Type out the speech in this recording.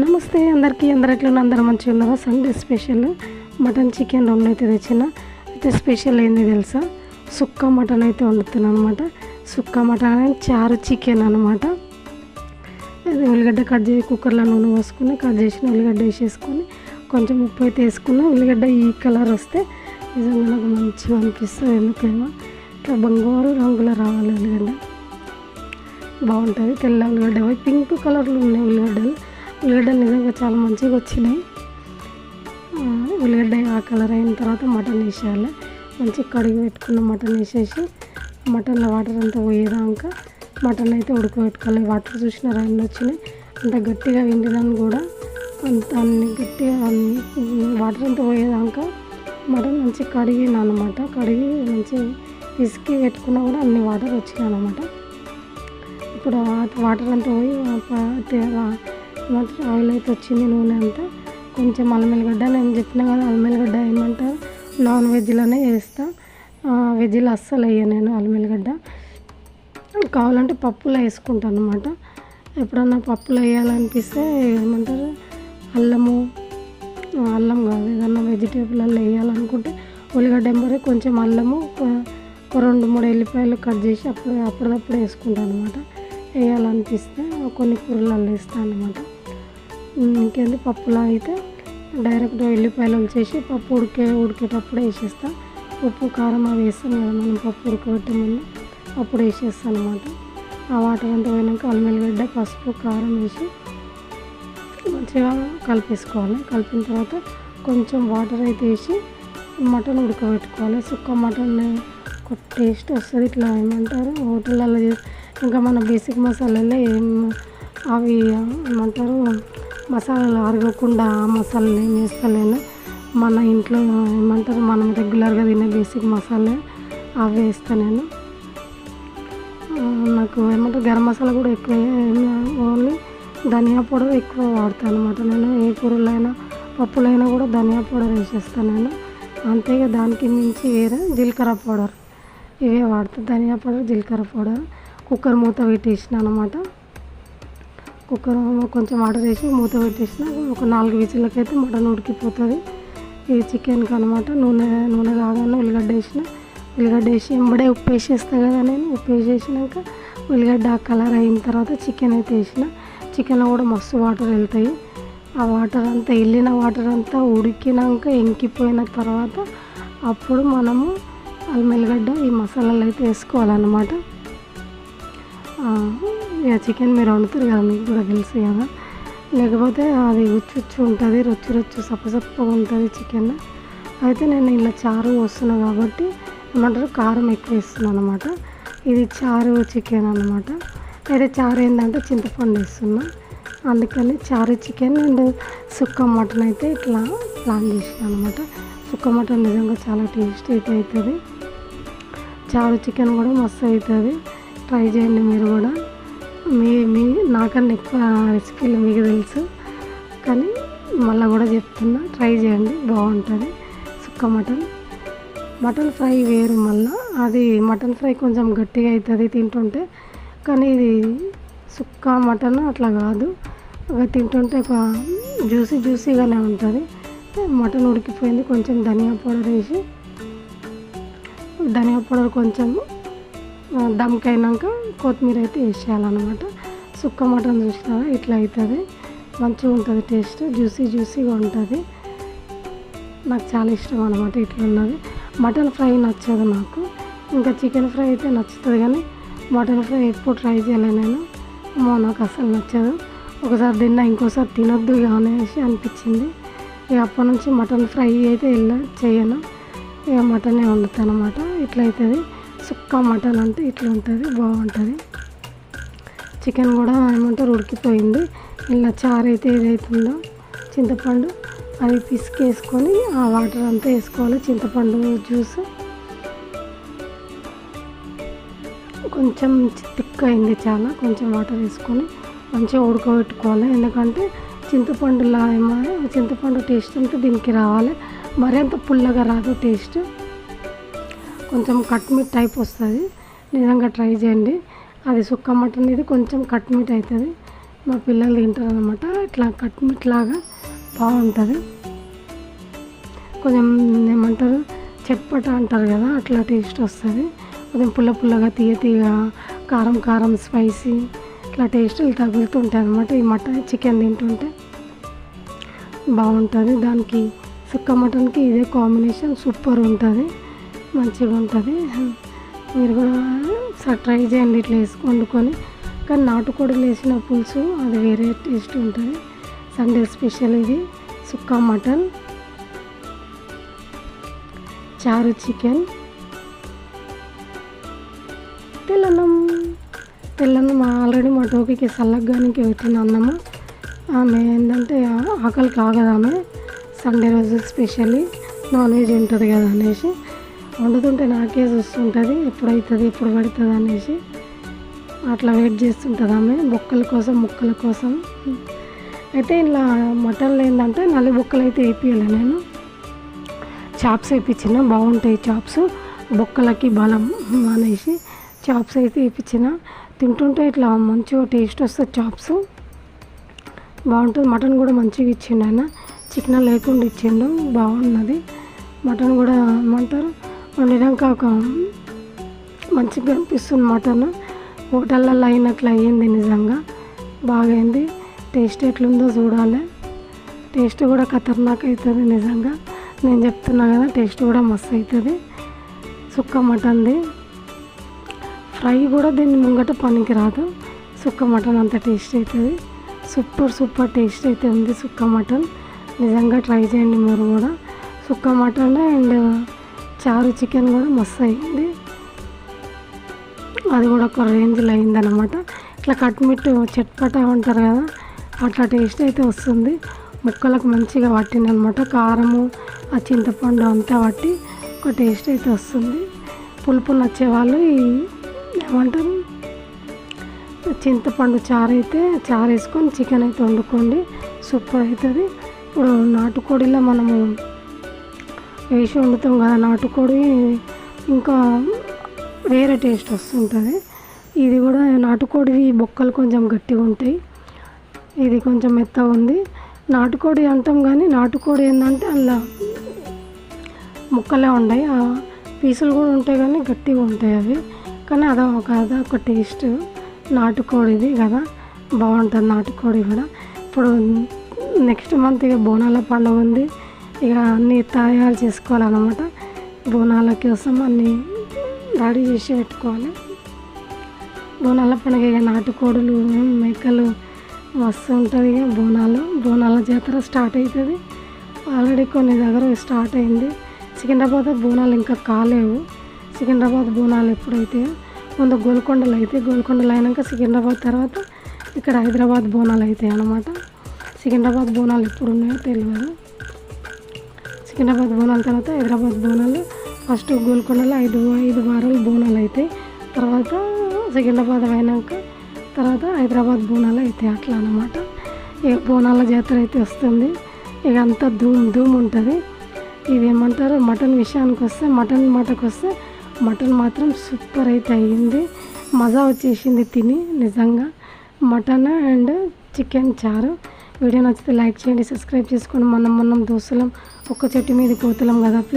నమస్తే అందరికీ అందరు ఎట్లా అందరు మంచిగా ఉన్నారా? Sunday special. మటన్ చికెన్ రెండు అయితే తెచ్చిన. అయితే స్పెషల్ ఏంది తెలుసా? సుక్క మటన్ అయితే వండుతున్నాను అనమాట సుక్క మటన్ అని చారు చికెన్ అనమాట అది ఉల్లిగడ్డ కట్ చేసి కుక్కర్లో నూనె పోసుకుని కట్ చేసిన ఉల్లిగడ్డ వేసేసుకొని కొంచెం ఉప్పు అయితే వేసుకున్న. ఉల్లిగడ్డ ఈ కలర్ వస్తే నిజంగా నాకు మంచిగా అనిపిస్తుంది ఎందుకైనా. ఇట్లా బంగారు రంగులో రావాలి ఉల్లిగడ్డ. బాగుంటుంది. తెల్ల ఉల్లిగడ్డ. పింక్ కలర్లో ఉన్నాయి ఉల్లిగడ్డలు. ఉల్లిగడ్డలు నిజంగా చాలా మంచిగా వచ్చినాయి. ఉల్లిగడ్డ ఆ కలర్ అయిన తర్వాత మటన్ వేసేయాలి. మంచిగా కడిగి పెట్టుకున్న మటన్ వేసేసి మటన్లో వాటర్ అంతా పోయేదాకా మటన్ అయితే ఉడకబెట్టుకోవాలి. వాటర్ చూసిన ఎన్ని వచ్చినాయి. అంత గట్టిగా విండినాను కూడా అంత అన్ని గట్టిగా అన్ని వాటర్ అంతా పోయేదాకా మటన్ మంచిగా కడిగిన అనమాట కడిగి మంచిగా పిసికి పెట్టుకున్నా కూడా అన్ని వాటర్ వచ్చినాయి అనమాట ఇప్పుడు వాటర్ అంతా పోయి ఆ ఆయిల్ అయితే వచ్చింది నూనె అంతా. కొంచెం అల్లం వెల్లిగడ్డ నేను చెప్పిన కదా అల్లం వెల్లిగడ్డ ఏమంటారు? నాన్ వెజ్లోనే వేస్తా. వెజ్లో అస్సలు వేయను నేను అల్లం వెల్లిగడ్డ. కావాలంటే పప్పులో వేసుకుంటాను అనమాట ఎప్పుడన్నా పప్పులో వేయాలనిపిస్తే ఏమంటారు? అల్లము అల్లం కాదు ఏదన్నా వెజిటేబుల్లో వేయాలనుకుంటే ఉల్లిగడ్డ ఎంబరే కొంచెం అల్లము రెండు మూడు ఎల్లిపాయలు కట్ చేసి అప్పుడు అప్పుడప్పుడు వేసుకుంటాను అనమాట వేయాలనిపిస్తే కొన్ని కూరలలో వేస్తాను అనమాట ఇంకేంది పప్పులా అయితే డైరెక్ట్ ఎల్లిపాయలు వచ్చేసి పప్పు ఉడికే ఉడికేటప్పుడు వేసేస్తా. ఉప్పు కారం అవి వేస్తాం కదా మనం పప్పు ఉడకబెట్టే ముందు అప్పుడు వేసేస్తాను అనమాట ఆ వాటర్ అంతా పోయినాక అల్లం వెల్లిగడ్డ పసుపు కారం వేసి మంచిగా కలిపేసుకోవాలి. కలిపిన తర్వాత కొంచెం వాటర్ అయితే వేసి మటన్ ఉడకబెట్టుకోవాలి. సుక్క మటన్ ఒక టేస్ట్ వస్తుంది ఇట్లా ఏమంటారు హోటల్లో చేసి ఇంకా మన బేసిక్ మసాలాలో ఏం అవి ఏమంటారు మసాలాలు అరగకుండా ఆ మసాలాలు ఏం వేస్తలేను మన ఇంట్లో ఏమంటారు మనం రెగ్యులర్గా తినే బేసిక్ మసాలా అవి వేస్తాను నేను. నాకు ఏమంటారు గరం మసాలా కూడా ఎక్కువ ఓన్లీ ధనియా పౌడర్ ఎక్కువ వాడతాను అనమాట నేను ఏ కూరలైనా పప్పులైనా కూడా ధనియా పౌడర్ వేసేస్తాను నేను. అంతేగా దానికి మించి వేరే జీలకర్ర పౌడర్ ఇవే వాడతాను ధనియా పౌడర్ జీలకర్ర పౌడర్ కుక్కర్ మూత పెట్టేసిన అనమాట కుక్కర్ కొంచెం వాటర్ వేసి మూత పెట్టేసిన ఒక నాలుగు విజిల్లకైతే మటన్ ఉడికిపోతుంది. ఈ చికెన్కి అనమాట. నూనె నూనె కాగానే ఉల్లిగడ్డ వేసిన. ఉల్లిగడ్డ వేసి ఎంబడే ఉప్పు వేసేస్తా కదా నేను. ఉప్పు వేసేసినాక ఉల్లిగడ్డ కలర్ అయిన తర్వాత చికెన్ అయితే వేసిన. చికెన్లో కూడా మస్తు వాటర్ వెళ్తాయి. ఆ వాటర్ అంతా వెళ్ళిన వాటర్ అంతా ఉడికినాక ఎంకిపోయిన తర్వాత అప్పుడు మనము అల్లం వెల్లిగడ్డ ఈ మసాలాలు అయితే వేసుకోవాలన్నమాట. ఇక చికెన్ మీరు వండుతారు కదా మీకు కూడా తెలుసు కదా. లేకపోతే అది ఉచ్చు ఉంటుంది రొచ్చు రొచ్చు సప్పసప్పగా ఉంటుంది చికెన్. అయితే నేను ఇలా చారు వస్తున్నా కాబట్టి ఏమంటారు కారం ఎక్కువ వేస్తున్నాను అనమాట ఇది చారు చికెన్ అనమాట అయితే చారు ఏంటంటే చింతపండు వేస్తున్నా. అందుకని చారు చికెన్ అండ్ సుక్క మటన్ అయితే ఇట్లా ప్లాన్ చేసిన అనమాట సుక్క మటన్ నిజంగా చాలా టేస్ట్ అయితే అవుతుంది. చారు చికెన్ కూడా మస్తు అవుతుంది. ట్రై చేయండి మీరు కూడా. మీ మీ నాకన్నా ఎక్కువ రెసిపీలు మీకు తెలుసు. కానీ మళ్ళీ కూడా చెప్తున్నా ట్రై చేయండి బాగుంటుంది. సుక్క మటన్. మటన్ ఫ్రై వేరు మళ్ళీ. అది మటన్ ఫ్రై కొంచెం గట్టిగా అవుతుంది తింటుంటే. కానీ ఇది సుక్క మటన్ అట్లా కాదు. తింటుంటే ఒక జ్యూసీ జ్యూసీగానే ఉంటుంది. మటన్ ఉడికిపోయింది కొంచెం ధనియా పౌడర్ వేసి ధనియా పౌడర్ కొంచెం దమ్కైనాక కొత్తిమీర అయితే వేసేయాలన్నమాట. సుక్క మటన్ చూసినారా? ఇట్లా అవుతుంది మంచిగా ఉంటుంది టేస్ట్. జ్యూసీ జ్యూసీగా ఉంటుంది. నాకు చాలా ఇష్టం అనమాట ఇట్లా ఉన్నది. మటన్ ఫ్రై నచ్చదు నాకు. ఇంకా చికెన్ ఫ్రై అయితే నచ్చుతుంది కానీ మటన్ ఫ్రై ఎప్పుడు ట్రై చేయలేదు నేను. అమ్మో నాకు అసలు నచ్చదు. ఒకసారి తిన్నా ఇంకోసారి తినొద్దు అనేసి అనిపించింది. ఇక అప్పటి నుంచి మటన్ ఫ్రై అయితే వెళ్ళ చేయను. ఇక మటనే వండుతాను అనమాట ఇట్లయితుంది సుక్క మటన్ అంటే ఇట్లా ఉంటుంది బాగుంటుంది. చికెన్ కూడా ఏమంటారు ఉడికిపోయింది. ఇలా చారు అయితే ఏదైతుందో చింతపండు అది పిసికేసుకొని ఆ వాటర్ అంతా వేసుకోవాలి. చింతపండు జ్యూస్. కొంచెం థిక్ అయింది చాలా కొంచెం వాటర్ వేసుకొని మంచిగా ఉడకబెట్టుకోవాలి. ఎందుకంటే చింతపండులా ఏమో చింతపండు టేస్ట్ అంతా దీనికి రావాలి. మరింత పుల్లగా రాదు టేస్ట్. కొంచెం కట్ మీట్ టైప్ వస్తుంది. నిజంగా ట్రై చేయండి. అది సుక్క మటన్ ఇది కొంచెం కట్ మీట్ అవుతుంది. మా పిల్లలు తింటారు అనమాట ఇట్లా కట్ మీట్ లాగా బాగుంటుంది. కొంచెం ఏమంటారు? చెట్పట అంటారు కదా అట్లా టేస్ట్ వస్తుంది. కొంచెం పుల్ల పుల్లగా తీయ తీయగా కారం కారం స్పైసీ ఇట్లా టేస్టులు తగులుతుంటాయి అనమాట ఈ మటన్ చికెన్ తింటుంటే బాగుంటుంది. దానికి సుక్క మటన్కి ఇదే కాంబినేషన్ సూపర్ ఉంటుంది. మంచిగా ఉంటుంది. మీరు కూడా ఒకసారి ట్రై చేయండి ఇట్లా వేసి వండుకొని. కానీ నాటుకోడి వేసిన పులుసు అది వేరే టేస్ట్ ఉంటుంది. సండే స్పెషల్ ఇది. సుక్కా మటన్. చారు చికెన్. తెల్లన్నం. తెల్లన్నం ఆల్రెడీ మా టోకీకి సల్లగ్గానికి పెట్టిన అన్నము. ఆమె ఏంటంటే ఆకలి కాగదామె సండే రోజు స్పెషల్లీ నాన్ వెజ్ ఉంటుంది కదా అనేసి. వండుతుంటే నాకే చూస్తుంటుంది ఎప్పుడు అవుతుంది ఎప్పుడు పడుతుంది అనేసి అట్లా వెయిట్ చేస్తుంటుంది ఆమె బొక్కల కోసం ముక్కల కోసం. అయితే ఇలా మటన్లు ఏంటంటే నల్లి బొక్కలు అయితే వేపియాలి నేను. చాప్స్ వేయించిన బాగుంటాయి చాప్స్ బొక్కలకి బలం అనేసి చాప్స్ అయితే వేయించిన తింటుంటే ఇట్లా మంచిగా టేస్ట్ వస్తుంది చాప్స్. బాగుంటుంది మటన్ కూడా మంచిగా ఇచ్చిండు ఆయన. చికెన్ లేకుండా ఇచ్చిండు బాగున్నది. మటన్ కూడా ఏమంటారు? వండినాక ఒక మంచిగా అనిపిస్తుంది మటన్. హోటళ్ళల్లో అయినట్లు అయ్యింది నిజంగా. బాగైంది. టేస్ట్ ఎట్లుందో చూడాలి. టేస్ట్ కూడా ఖతర్నాక్ అవుతుంది నిజంగా. నేను చెప్తున్నా కదా టేస్ట్ కూడా మస్తు అవుతుంది. సుక్క మటన్ది. ఫ్రై కూడా దీన్ని ముంగట పనికి రాదు సుక్క మటన్ అంత టేస్ట్ అవుతుంది. సూపర్ సూపర్ టేస్ట్ అయితే ఉంది సుక్క మటన్. నిజంగా ట్రై చేయండి మీరు కూడా. సుక్క మటన్ అండ్ చారు చికెన్ కూడా మస్తు అయింది అది కూడా ఒక రేంజ్లో అయిందనమాట ఇట్లా కట్మిట్టు చెట్పట అంటారు కదా అట్లా టేస్ట్ అయితే వస్తుంది. ముక్కలకు మంచిగా పట్టింది అనమాట కారము ఆ చింతపండు అంతా పట్టి ఒక టేస్ట్ అయితే వస్తుంది. పులుపు నచ్చేవాళ్ళు ఈ ఏమంటారు? చింతపండు చారు అయితే చారు వేసుకొని చికెన్ అయితే వండుకోండి. సూపర్ అవుతుంది. ఇప్పుడు నాటుకోడిలో మనము వేసి వండుతాం కదా నాటుకోడి ఇంకా వేరే టేస్ట్ వస్తుంటుంది. ఇది కూడా నాటుకోడి బొక్కలు కొంచెం గట్టిగా ఉంటాయి. ఇది కొంచెం మెత్తగా ఉంది. నాటుకోడి అంటాం కానీ నాటుకోడి ఏంటంటే అలా ముక్కలే ఉన్నాయి ఆ పీసులు కూడా ఉంటాయి కానీ గట్టిగా ఉంటాయి అవి. కానీ అదో ఒక అదొక టేస్ట్. నాటుకోడిది కదా బాగుంటుంది నాటుకోడి కూడా. ఇప్పుడు నెక్స్ట్ మంత్ ఇక బోనాల పండుగ ఉంది. ఇక అన్నీ తయారు చేసుకోవాలన్నమాట. బోనాల కోసం అన్నీ రెడీ చేసి పెట్టుకోవాలి. బోనాల పండుగ ఇక నాటుకోడులు మేకలు మస్తు ఉంటుంది ఇక బోనాలు. బోనాల జాతర స్టార్ట్ అవుతుంది ఆల్రెడీ కొన్ని దగ్గర స్టార్ట్ అయింది. సికింద్రాబాద్ బోనాలు ఇంకా కాలేవు. సికింద్రాబాద్ బోనాలు ఎప్పుడైతే ముందు గోల్కొండలు అయితే గోల్కొండలు అయినాక సికింద్రాబాద్ తర్వాత ఇక్కడ హైదరాబాద్ బోనాలు అవుతాయి అన్నమాట. సికింద్రాబాద్ బోనాలు ఎప్పుడు ఉన్నాయో తెలియదు. సికింద్రాబాద్ బోనాల తర్వాత హైదరాబాద్ బోనాలు. ఫస్ట్ గోల్కొండలో ఐదు ఐదు వారాలు బోనాలు అవుతాయి తర్వాత సికింద్రాబాద్ అయినాక తర్వాత హైదరాబాద్ బోనాలు అవుతాయి అట్లా అనమాట ఇక బోనాల జాతర అయితే వస్తుంది. ఇక అంతా ధూమ్ ధూమ్ ఉంటుంది. ఇది ఏమంటారు మటన్ విషయానికి వస్తే మటన్ మాటకు వస్తే మటన్ మాత్రం సూపర్ అయితే అయ్యింది. మజా వచ్చేసింది తిని నిజంగా. మటన్ అండ్ చికెన్ చారు. వీడియో నచ్చితే లైక్ చేయండి సబ్స్క్రైబ్ చేసుకోండి. మనం మనం దోస్తులం ఒక్క చెట్టు మీద కోతులం కదా